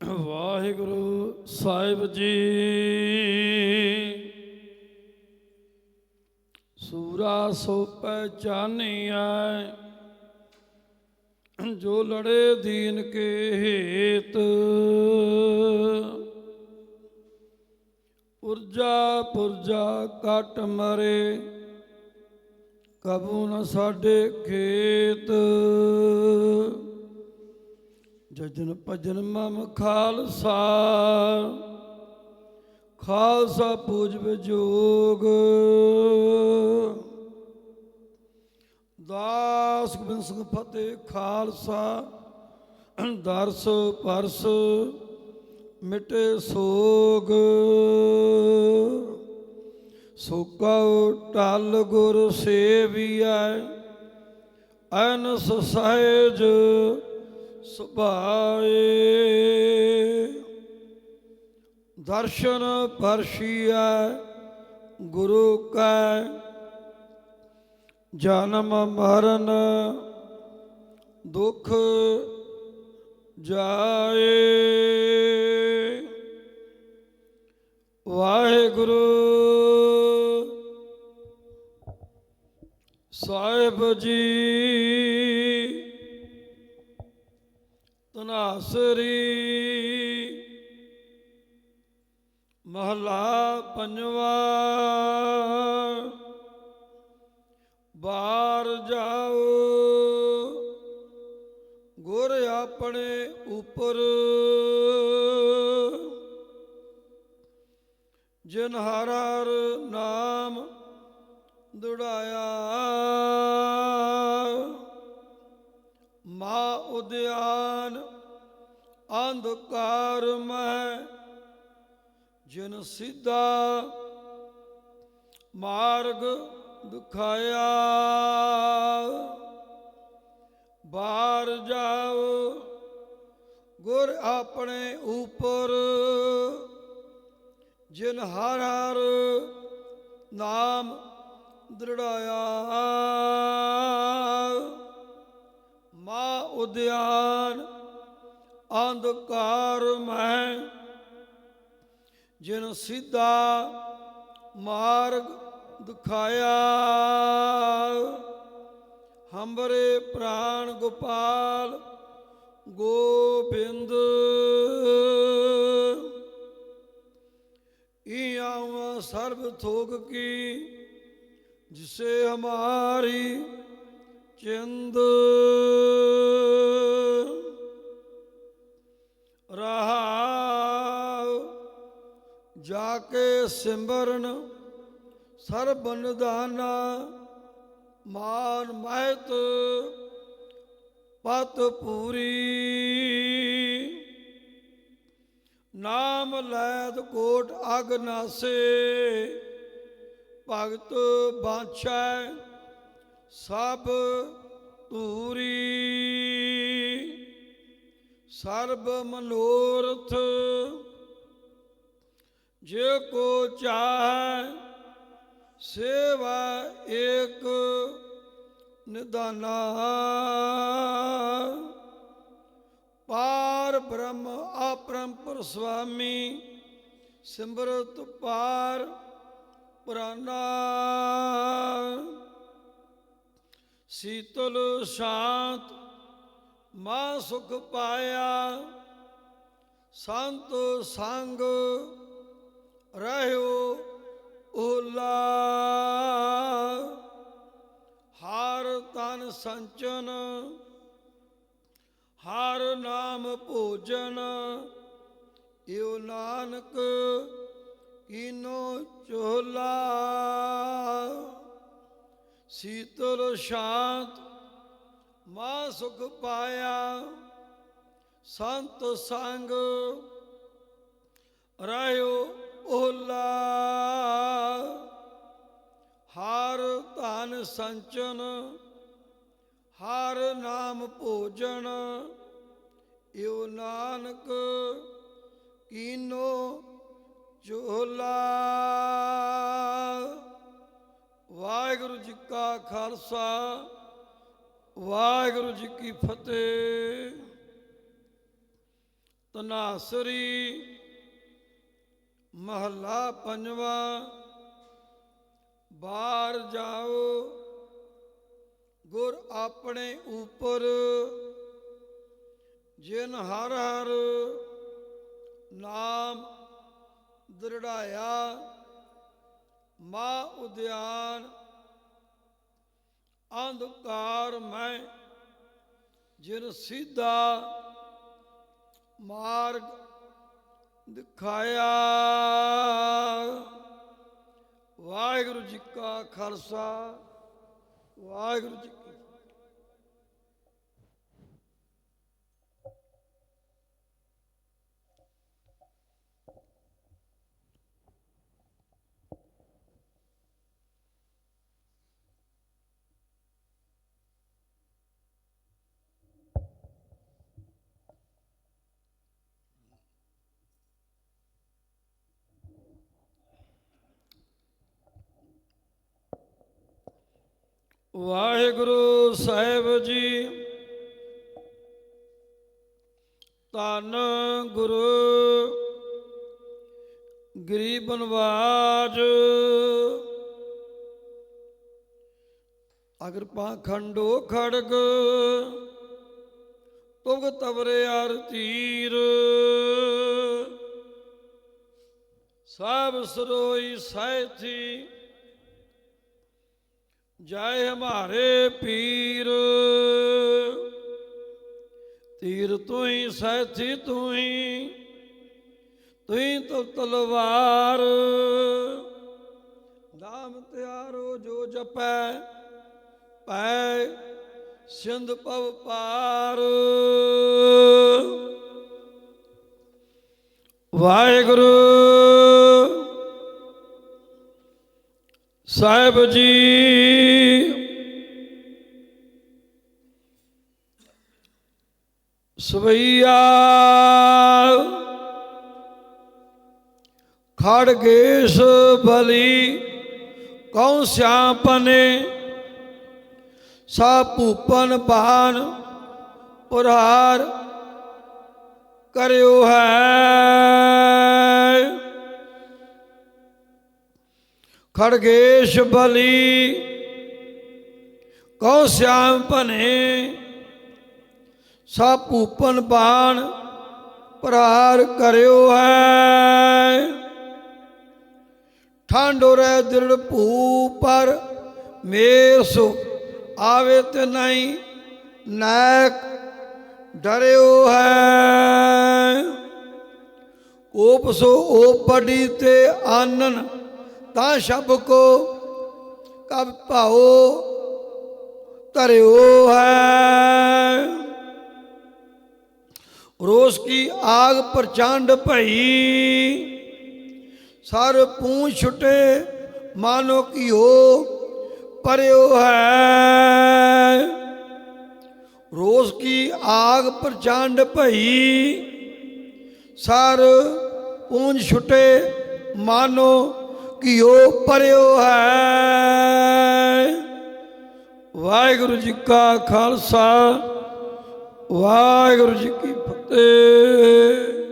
ਵਾਹਿਗੁਰੂ ਸਾਹਿਬ ਜੀ। ਸੂਰਾ ਸੋ ਪਹਿਚਾਨਿਆ ਜੋ ਲੜੇ ਦੀਨ ਕੇ ਹੇਤ। ਉਰਜਾ ਪੁਰਜਾ ਕਟ ਮਰੇ, ਕਬੂ ਨ ਸਾਡੇ ਖੇਤ। ਜਜਨ ਭਜਨ ਮਮ ਖਾਲਸਾ। ਖਾਲਸਾ ਪੂਜ ਵਿਜੋਗ। ਦਾਸ ਗੋਬਿੰਦ ਸਿੰਘ ਫਤਿਹ ਖਾਲਸਾ। ਦਰਸ ਪਰਸ ਮਿਟੇ ਸੋਗ। ਸੁਕਉ ਟਲ ਗੁਰ ਸੇਵੀਐ। ਅਨਸ ਸਹਿਜ ਸੁਭਾਏ। ਦਰਸ਼ਨ ਪਰਸ਼ੀਐ ਗੁਰੂ ਕੈ ਜਨਮ ਮਰਨ ਦੁਖ ਜਾਏ। ਵਾਹਿਗੁਰੂ ਸਾਹਿਬ ਜੀ। ਤਨਾਸਰੀ ਮਹਲਾ ਪੰਜਵਾ। ਬਾਹਰ ਜਾਓ। ਗੁਰ ਆਪਣੇ ਉਪਰ। ਜਿਨ ਹਰ ਨਾਮ ਦੁੜਾਇਆ। ਮਾ ਉਦਿਆਨ ਅੰਧਕਾਰ ਮੈਂ ਜਿਨ ਸਿੱਧਾ ਮਾਰਗ ਦਿਖਾਇਆ ਬਾਹਰ ਜਾਓ ਗੁਰ ਆਪਣੇ ਉਪਰ। ਜਿਨ ਹਰ ਹਰ ਨਾਮ ਦ੍ਰਿੜਾਇਆ। ਮਾ ਉਦਿਆਨ ਅੰਧਕਾਰ ਮੈਂ, ਜਿਨ ਸਿੱਧਾ ਮਾਰਗ ਦਿਖਾਇਆ। ਹੰਬਰੇ ਪ੍ਰਾਣ ਗੋਪਾਲ ਗੋਬਿੰਦ ਇਆਵਾ ਸਰਬ ਥੋਕ ਕੀ, ਜਿਸੇ ਹਮਾਰੀ ਚਿੰਦ। ਕੇ ਸਿਮਰਨ ਸਰਬ ਨਿਧਾਨਾ ਮਾਨ ਮਹਿਤ ਪਤ ਪੂਰੀ। ਨਾਮ ਲੈਤ ਕੋਟ ਅਗ ਨਾਸੇ, ਭਗਤ ਬਾਛੈ ਸਭ ਧੂਰੀ। ਸਰਬ ਮਨੋਰਥ ਜੇ ਕੋ ਚਾਹੈ, ਸੇਵਾ ਏਕ ਨਿਦਾਨਾ ਪਾਰ ਬ੍ਰਹਮ ਆਪਰੰਪਰ ਸੁਆਮੀ ਸਿਮਰਤ ਪਾਰ ਪੁਰਾਨਾ। ਸੀਤਲ ਸ਼ਾਂਤ, ਮਾ ਸੁਖ ਪਾਇਆ, ਸੰਤ ਸੰਗ ਸੰਚਨ, ਹਰ ਨਾਮ ਭੋਜਨ, ਇਉ ਨਾਨਕ ਕੀਨੋ ਚੋਲਾ। ਸੀਤਲ ਸ਼ਾਂਤ, ਮਾ ਸੁਖ ਪਾਇਆ, ਸੰਤ ਸੰਗ ਰਹਿਓ ਓਲਾ ਹਾਰ ਧਨ ਸੰਚਨ ਹਰ ਨਾਮ ਭੋਜਨ, ਇਉ ਨਾਨਕ ਕੀਨੋ ਚੋਲਾ ਵਾਹਿਗੁਰੂ ਜੀ ਕਾ ਖਾਲਸਾ, ਵਾਹਿਗੁਰੂ ਜੀ ਕੀ ਫਤਿਹ। ਤਨਾਸਰੀ ਮਹੱਲਾ ਪੰਜਵਾ, ਬਾਹਰ ਜਾਓ। ਗੁਰ ਆਪਣੇ ਉਪਰ। ਜਿਨ ਹਰ ਹਰ ਨਾਮ ਦ੍ਰਿੜਾਇਆ, ਮਾ ਉਦਿਆਨ, ਅੰਧਕਾਰ ਮੈਂ। ਜਿਨ ਸਿੱਧਾ ਮਾਰਗ ਦਿਖਾਇਆ। ਵਾਹਿਗੁਰੂ ਜੀ ਕਾ ਖਾਲਸਾ, ਵਾਹਿਗੁਰੂ ਜੀ ਵਾਹਿਗੁਰੂ ਸਾਹਿਬ ਜੀ। ਧੰਨ ਗੁਰੂ ਗਰੀਬ ਨਵਾਜ। ਅਗਰ ਪਾਖੰਡੋ ਖੜਗ, ਤੁਗ ਤਵਰੇ ਅਰ ਤੀਰ। ਸਭ ਸਰੋਈ ਸਹਿਥੀ ਜੈ ਹਮਾਰੇ ਪੀਰ। ਤੀਰ ਤੂੰ ਹੀ, ਸਾਥੀ ਤੂੰ ਹੀ ਤੂੰ ਹੀ ਤਲਵਾਰ। ਨਾਮ ਤਿਆਰੋ ਜੋ ਜਪੈ, ਪੈ ਸਿੰਧ ਪਵ ਪਾਰ। ਵਾਹਿਗੁਰੂ। ਸਾਹਿਬ ਜੀ। ਸਵਈਆ ਖੜਗੇਸ਼ ਬਲੀ ਕਉ ਸਿਆਪਨੇ ਸਾ ਭੂਪਨ ਬਾਨ ਪੁਰਹਾਰ ਕਰਿਓ ਹੈ। ਖੜਗੇਸ਼ ਬਲੀ ਕਉ ਸਿਆਮ ਭਨੇ ਸਾ ਭੂਪਨ ਬਾਣ ਪ੍ਰਹਾਰ ਕਰਿਓ ਹੈ। ਠਾਂਡੋ ਰਹਿ ਦਿੜ ਭੂ ਪਰ ਮੇਰ ਆਵੇ ਤੇ ਨਹੀਂ ਨਾਇਕ ਡਰਿਓ ਹੈ। ਕੋਪ ਸੋ ਓ ਪੜੀ ਤੇ ਆਨਨ ਤਾਂ ਸ਼ਬ ਕੋ ਕਬ ਭਾਓ ਧਰਿਓ ਹੈ। ਰੋਸ ਕੀ ਆਗ ਪ੍ਰਚੰਡ ਭਈ, ਸਰ ਪੂੰ ਛੁਟੇ ਮਾਨੋ ਕੀ ਹੋ ਪਰਿਓ ਹੈ। ਰੋਸ ਕੀ ਆਗ ਪ੍ਰਚੰਡ ਭਈ, ਸਰ ਪੂੰਝ ਛੁਟੇ ਮਾਨੋ ਕਿ ਉਹ ਪਰਿਓ ਹੈ? ਵਾਹਿਗੁਰੂ ਜੀ ਕਾ ਖਾਲਸਾ ਵਾਹਿਗੁਰੂ ਜੀ ਕੀ ਫਤਿਹ।